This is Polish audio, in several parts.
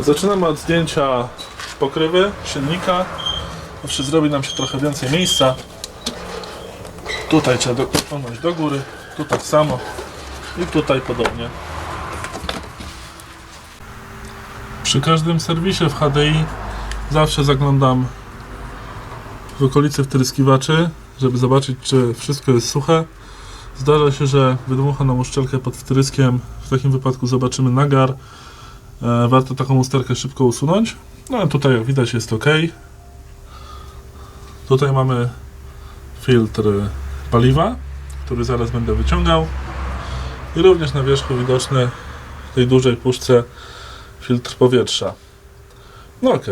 Zaczynamy od zdjęcia pokrywy, silnika. Zawsze zrobi nam się trochę więcej miejsca. Tutaj trzeba do- dopłynąć do góry, tu tak samo i tutaj podobnie. Przy każdym serwisie w HDI zawsze zaglądam w okolicy wtryskiwaczy, żeby zobaczyć czy wszystko jest suche. Zdarza się, że wydmucha nam uszczelkę pod wtryskiem. W takim wypadku zobaczymy nagar. E, warto taką usterkę szybko usunąć. No tutaj jak widać jest ok. Tutaj mamy filtr paliwa, który zaraz będę wyciągał. I również na wierzchu widoczny w tej dużej puszce filtr powietrza. No ok.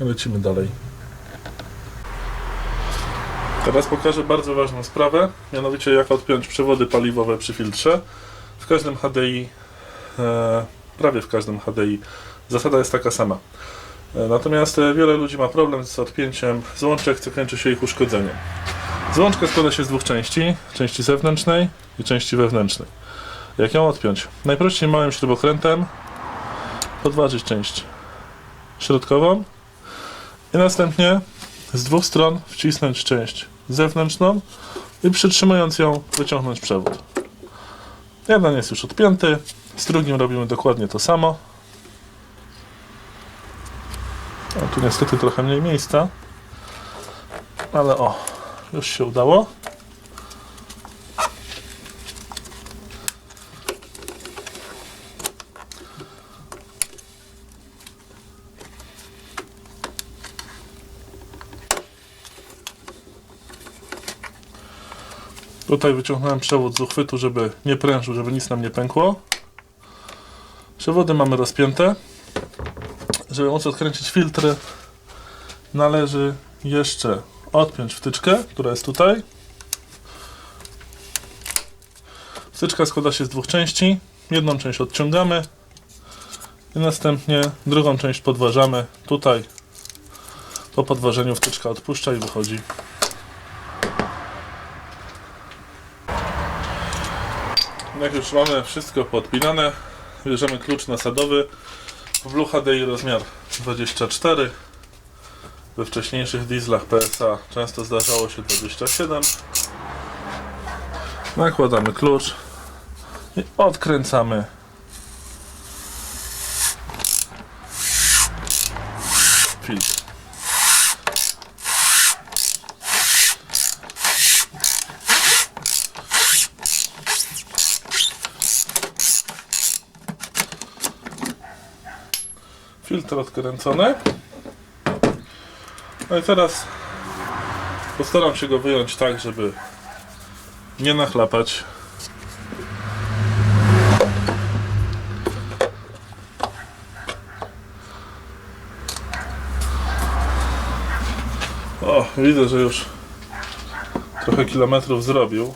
Lecimy dalej. Teraz pokażę bardzo ważną sprawę, mianowicie jak odpiąć przewody paliwowe przy filtrze. W każdym HDI, e, prawie w każdym HDI, zasada jest taka sama. E, natomiast e, wiele ludzi ma problem z odpięciem złączek, co kończy się ich uszkodzeniem. Złączka składa się z dwóch części, części zewnętrznej i części wewnętrznej. Jak ją odpiąć? Najprościej małym śrubokrętem podważyć część środkową i następnie z dwóch stron wcisnąć część zewnętrzną i przytrzymując ją wyciągnąć przewód. Jeden jest już odpięty, z drugim robimy dokładnie to samo. O, tu niestety trochę mniej miejsca, ale o, już się udało. Tutaj wyciągnąłem przewód z uchwytu, żeby nie prężył, żeby nic nam nie pękło. Przewody mamy rozpięte. Żeby móc odkręcić filtry, należy jeszcze odpiąć wtyczkę, która jest tutaj. Wtyczka składa się z dwóch części. Jedną część odciągamy i następnie drugą część podważamy. Tutaj po podważeniu wtyczka odpuszcza i wychodzi. Jak już mamy wszystko podpinane, bierzemy klucz nasadowy w HDI rozmiar 24. We wcześniejszych dieslach PSA często zdarzało się 27. Nakładamy klucz i odkręcamy filtr. Filtr odkręcony. No i teraz postaram się go wyjąć tak, żeby nie nachlapać. O, widzę, że już trochę kilometrów zrobił.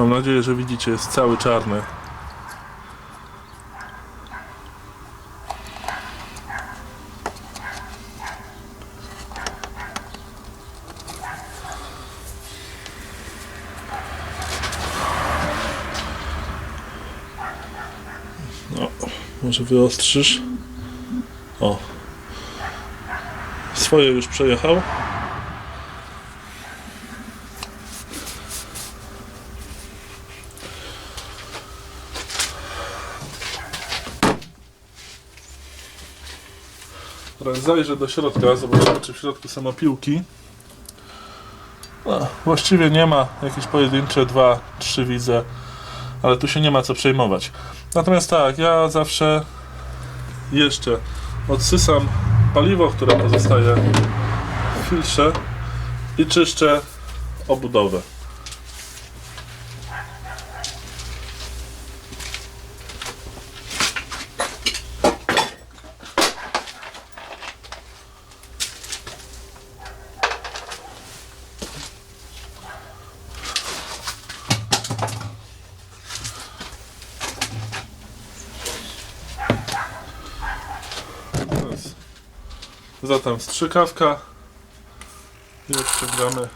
Mam nadzieję, że widzicie, jest cały czarny. No, może wyostrzysz. O. Swoje już przejechał. Zajrzę do środka, zobaczymy czy w środku są opiłki. No, właściwie nie ma, jakieś pojedyncze, dwa, trzy widzę, ale tu się nie ma co przejmować. Natomiast tak, ja zawsze jeszcze odsysam paliwo, które pozostaje w filtrze i czyszczę obudowę. Zatem strzykawka i odciągamy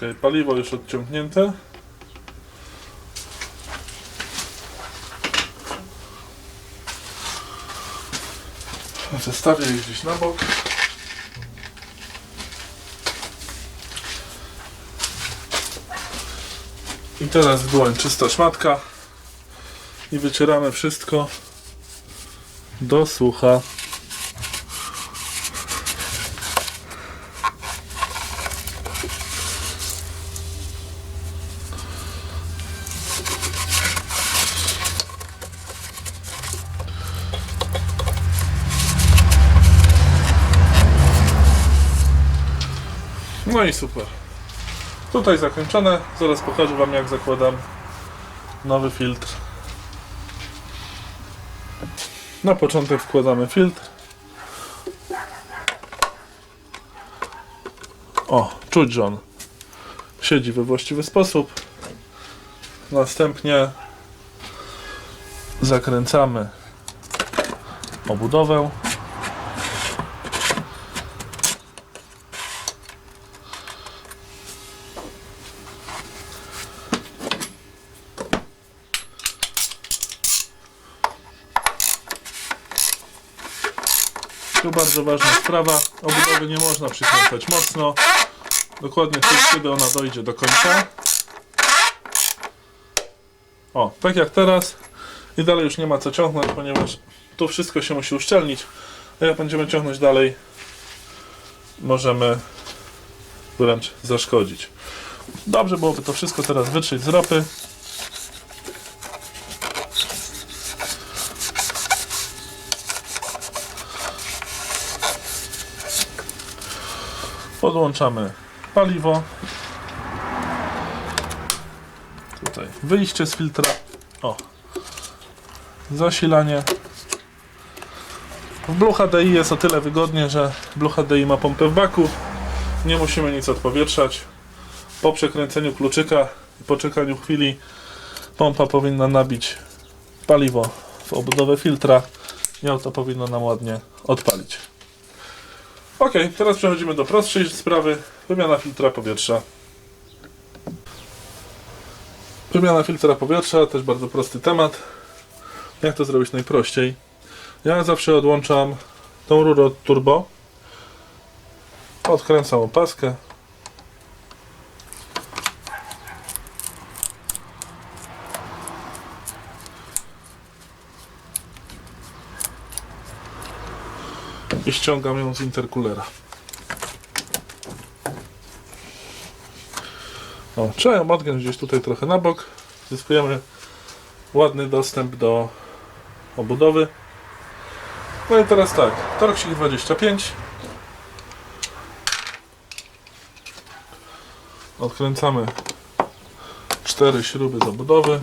Ok, paliwo już odciągnięte. Zestawię je gdzieś na bok. I teraz w dłoń czysta szmatka. I wycieramy wszystko do sucha. No i super. Tutaj zakończone. Zaraz pokażę Wam jak zakładam nowy filtr. Na początek wkładamy filtr. O, czuć, że on siedzi we właściwy sposób. Następnie zakręcamy obudowę. Tu bardzo ważna sprawa. Obudowy nie można przykręcać mocno. Dokładnie tu, kiedy ona dojdzie do końca. O, tak jak teraz. I dalej już nie ma co ciągnąć, ponieważ tu wszystko się musi uszczelnić. A jak będziemy ciągnąć dalej, możemy wręcz zaszkodzić. Dobrze byłoby to wszystko teraz wytrzeć z ropy. Podłączamy paliwo. Tutaj wyjście z filtra. O. Zasilanie. W Blue HDI jest o tyle wygodnie, że Blue HDI ma pompę w baku. Nie musimy nic odpowietrzać. Po przekręceniu kluczyka i po czekaniu chwili pompa powinna nabić paliwo w obudowę filtra i auto powinno nam ładnie odpalić. Ok, teraz przechodzimy do prostszej sprawy. Wymiana filtra powietrza. Wymiana filtra powietrza, też bardzo prosty temat. Jak to zrobić najprościej? Ja zawsze odłączam tą rurę od turbo. Odkręcam opaskę. I ściągam ją z interkulera. O, trzeba ją odgiąć gdzieś tutaj trochę na bok. Zyskujemy ładny dostęp do obudowy. No i teraz tak, Torksik 25. Odkręcamy cztery śruby z obudowy.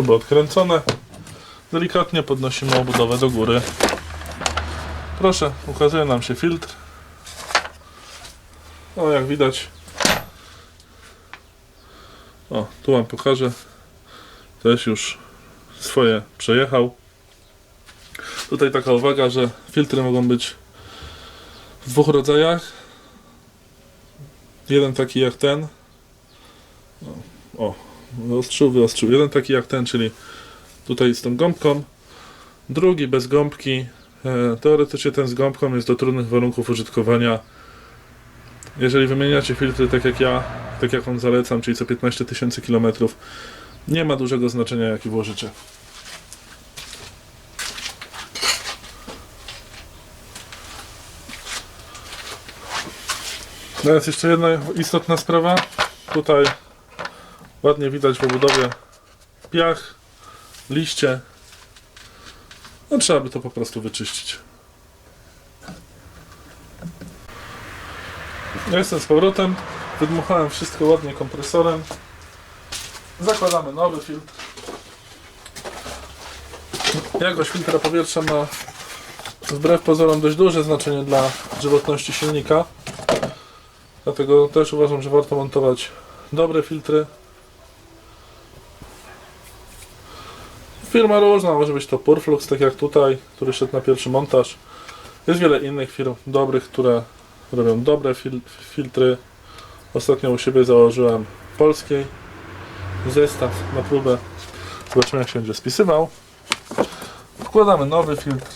Śruby odkręcone. Delikatnie podnosimy obudowę do góry. Proszę, ukazuje nam się filtr. O, jak widać. O, tu Wam pokażę. Też już swoje przejechał. Tutaj taka uwaga, że filtry mogą być w dwóch rodzajach. Jeden taki jak ten. O wyostrzył, wyostrzył. Jeden taki jak ten, czyli tutaj z tą gąbką. Drugi bez gąbki, E, Teoretycznie ten z gąbką jest do trudnych warunków użytkowania. Jeżeli wymieniacie filtry tak jak ja, tak jak on zalecam, czyli co 15 tysięcy kilometrów, nie ma dużego znaczenia jaki włożycie. Teraz jeszcze jedna istotna sprawa. Tutaj ładnie widać w obudowie piach, liście. No trzeba by to po prostu wyczyścić. Ja jestem z powrotem. Wydmuchałem wszystko ładnie kompresorem. Zakładamy nowy filtr. Jakość filtra powietrza ma wbrew pozorom dość duże znaczenie dla żywotności silnika. Dlatego też uważam, że warto montować dobre filtry. Firma różna, może być to Purflux, tak jak tutaj, który szedł na pierwszy montaż. Jest wiele innych firm dobrych, które robią dobre fil filtry. Ostatnio u siebie założyłem polskiej zestaw na próbę. Zobaczymy jak się będzie spisywał. Wkładamy nowy filtr.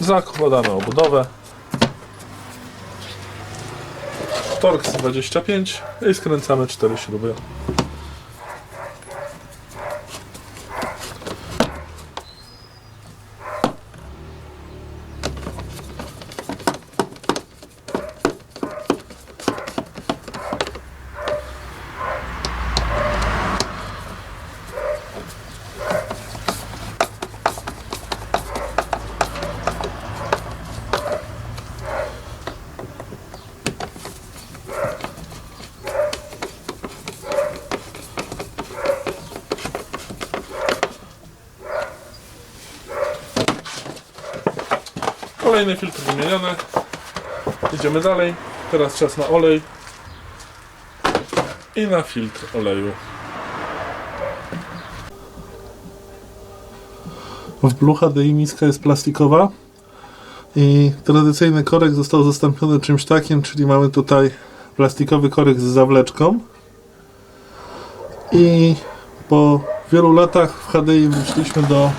Zakładamy obudowę. Torx 25 i skręcamy 4 śruby. Kolejny filtr wymieniony. Idziemy dalej. Teraz czas na olej. I na filtr oleju. W Blue HDI miska jest plastikowa. I tradycyjny korek został zastąpiony czymś takim, czyli mamy tutaj plastikowy korek z zawleczką. I po wielu latach w HDI wyszliśmy do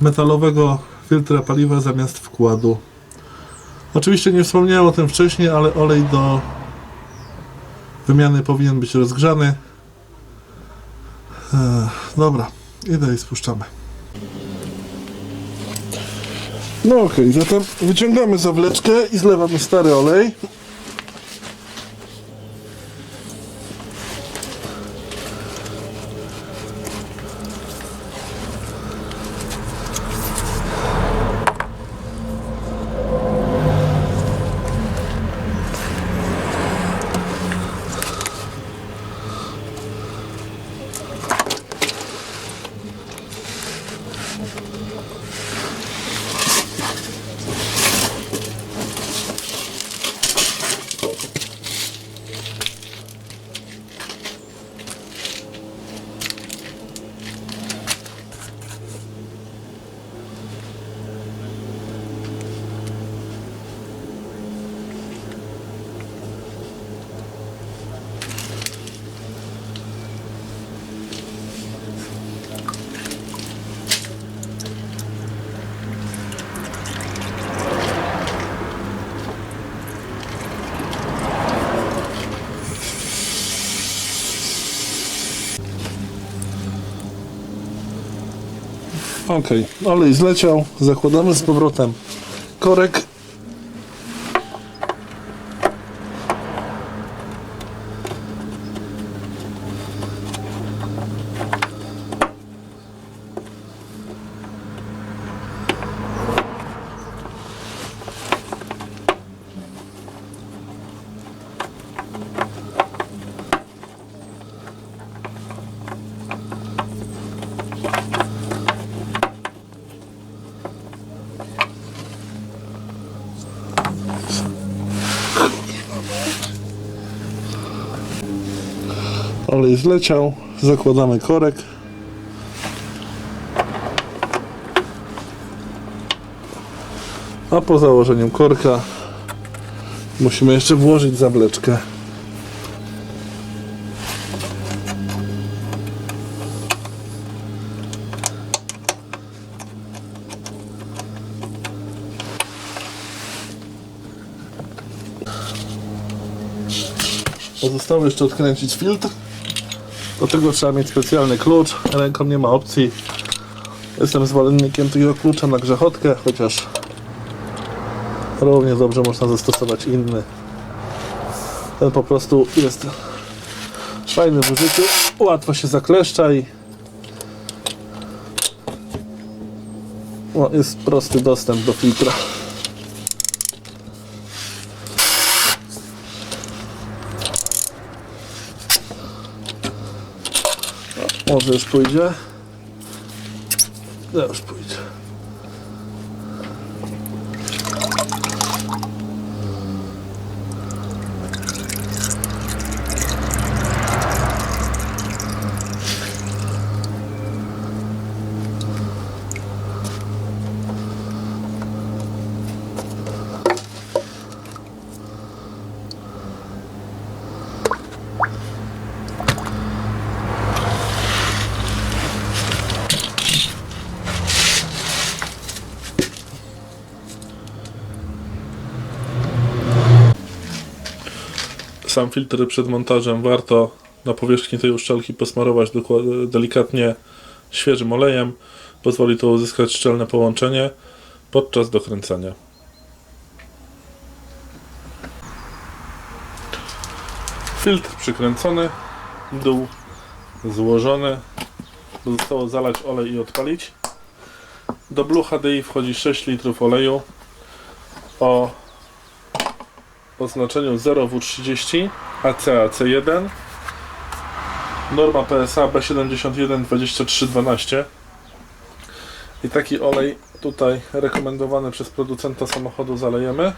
metalowego filtra paliwa zamiast wkładu. Oczywiście nie wspomniałem o tym wcześniej, ale olej do wymiany powinien być rozgrzany. Dobra, idę i spuszczamy. No okej, zatem wyciągamy zawleczkę i zlewamy stary olej. Okej, olej zleciał, zakładamy z powrotem korek. olej zleciał, zakładamy korek. A po założeniu korka musimy jeszcze włożyć zableczkę. Pozostało jeszcze odkręcić filtr. Do tego trzeba mieć specjalny klucz. Ręką nie ma opcji. Jestem zwolennikiem tego klucza na grzechotkę, chociaż równie dobrze można zastosować inny. Ten po prostu jest fajny w użyciu, łatwo się zakleszcza i jest prosty dostęp do filtra. Może już pójdzie. No, już pójdzie. Sam filtr przed montażem warto na powierzchni tej uszczelki posmarować delikatnie świeżym olejem. Pozwoli to uzyskać szczelne połączenie podczas dokręcania. Filtr przykręcony, dół złożony. Zostało zalać olej i odpalić. Do Blue HDI wchodzi 6 litrów oleju o oznaczeniu 0W30 ACAC1 norma PSA B71 2312 i taki olej tutaj rekomendowany przez producenta samochodu zalejemy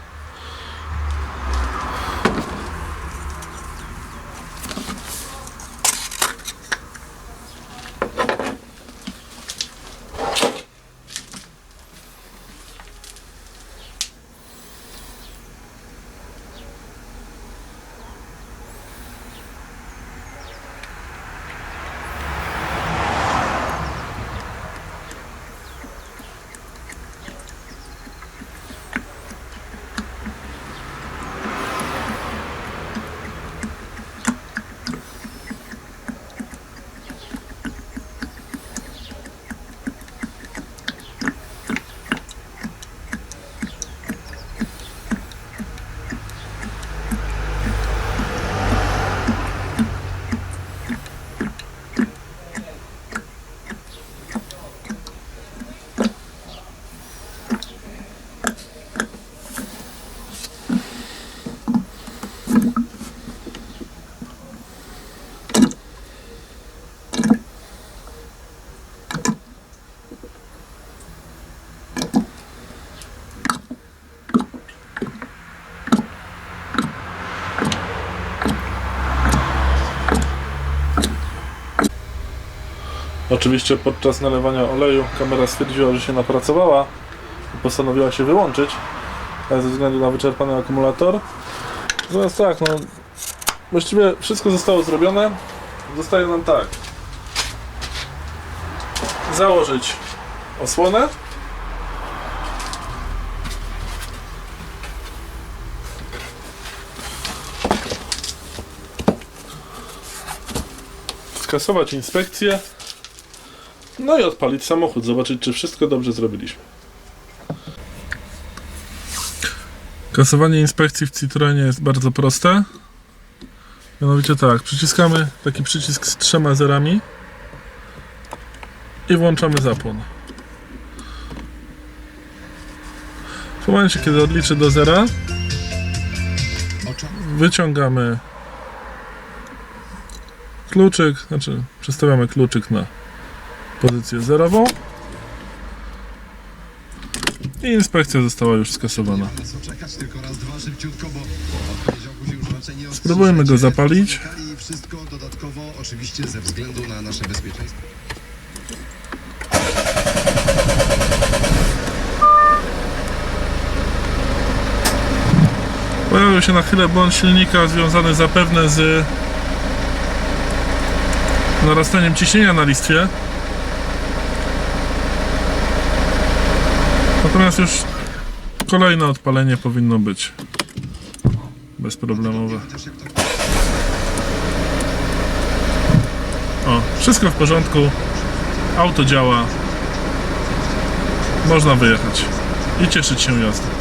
Oczywiście podczas nalewania oleju kamera stwierdziła, że się napracowała i postanowiła się wyłączyć e, ze względu na wyczerpany akumulator. Natomiast tak, no właściwie wszystko zostało zrobione. Zostaje nam tak. Założyć osłonę. Skasować inspekcję. No i odpalić samochód, zobaczyć czy wszystko dobrze zrobiliśmy. Kasowanie inspekcji w Citroenie jest bardzo proste. Mianowicie tak, przyciskamy taki przycisk z trzema zerami i włączamy zapłon. W momencie, kiedy odliczy do zera, wyciągamy kluczyk, znaczy przestawiamy kluczyk na pozycję zerową i inspekcja została już skasowana. Spróbujmy go zapalić. Wszystko dodatkowo, oczywiście ze względu na nasze bezpieczeństwo. Pojawił się na chwilę błąd silnika związany zapewne z narastaniem ciśnienia na listwie. Natomiast już kolejne odpalenie powinno być bezproblemowe. O, wszystko w porządku. Auto działa. Można wyjechać i cieszyć się jazdą.